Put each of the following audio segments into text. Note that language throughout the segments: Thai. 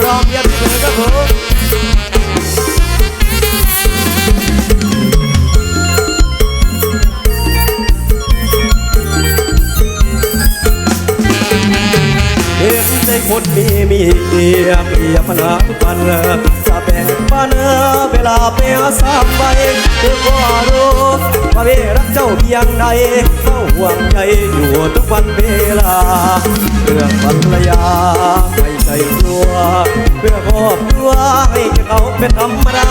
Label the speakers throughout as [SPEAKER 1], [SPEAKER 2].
[SPEAKER 1] รอบยันเธอครับผมเห็นใจคนมีมีเดียรเกียรพนาทุกวันจะแบ่งปันเวลาเปอาสามใบถึงว่ารู้ว่าเวรักเจ้าเพียงใดเฝ้าหวังใจอยู่ทุกวันเว เรื่องภรรยาไม่ใจกลัว เพื่อครอบครัวให้เขาเป็นธรรมดา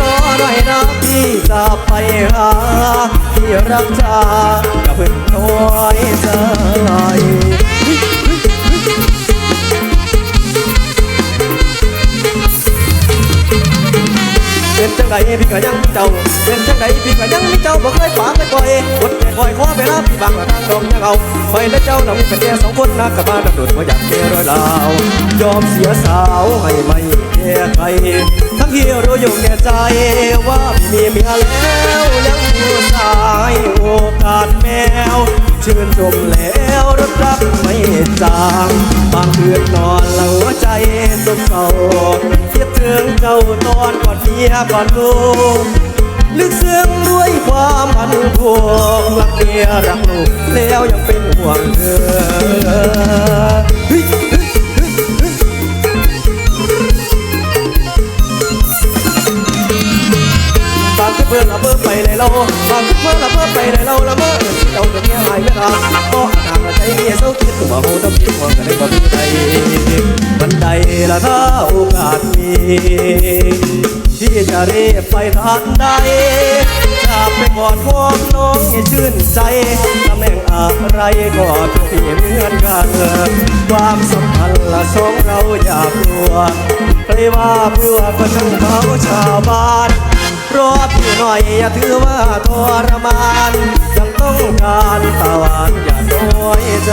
[SPEAKER 1] รอหน่อยนะพี่จะไปหาที่รักชาอย่าเพิ่งน้อยใจเป็นจังไดพี่ก็ยังมีเจ้าเป็นจังไดพี่ก็ยังมีเจ้าบ่เคยฝากไป บางละทางดอกยังเอาคอยและเจ้าน้องเป็นแค่สองคนนะกับมาดังดุดว่าอยากเจอรอยลาวยอมเสียสาวให้ไม่แค่ใครทั้งที่รู้อยู่แก่ใจว่ามีเมียแล้วยังอยู่สายโอกาสแมว ชื่นชมแล้วรถรักไม่จางบางคืนนอนแล้วหัวใจตกเศร้าคิดถึงเจ้าตอนก่อนเมียก่อนลูก ลึกซึ้งด้วยความพันพวงรักเมียรักลูกแล้วยังเป็นห่วงเธอเพื่อนละเมื่อไปเลยเราบางเพื่อนละเมื่อไปเลยเราละเมื่อที่เราจะเมียหายไม่ทำก็อาณาใจเมียเศร้าคิดว่าโหต้องคิดว่ากันได้บ่มีใดวันใดละถ้าโอกาสมี ที่จะรีบไปทันใดจะไปกอดวอนน้องให้ชื่นใจตำแหน่งอะไรก็ทุกที่เหมือนกันความสัมพันธ์ละสองเราอย่ากลัวใครว่าเพื่อก็ช่างเขาชาวบ้านรอพี่หน่อยอย่าถือว่าทรมานยังต้องการตาวานอย่าน้อยใจ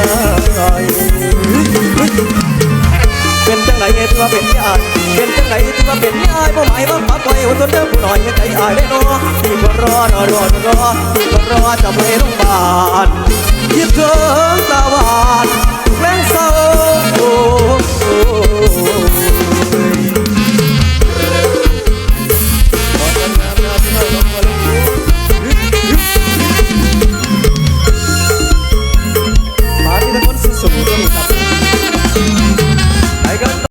[SPEAKER 1] เป็นจังไหนถือว่าเป็นญาติ เป็นจังไหนถึงว่าเป็นยายบ่หมายว่าปักไว้หัวต้นเดิมผู้หน่อยไม่ใจอายได้นอที่คนรอนอรอรอที่คนรอจะไปโรงพยาบา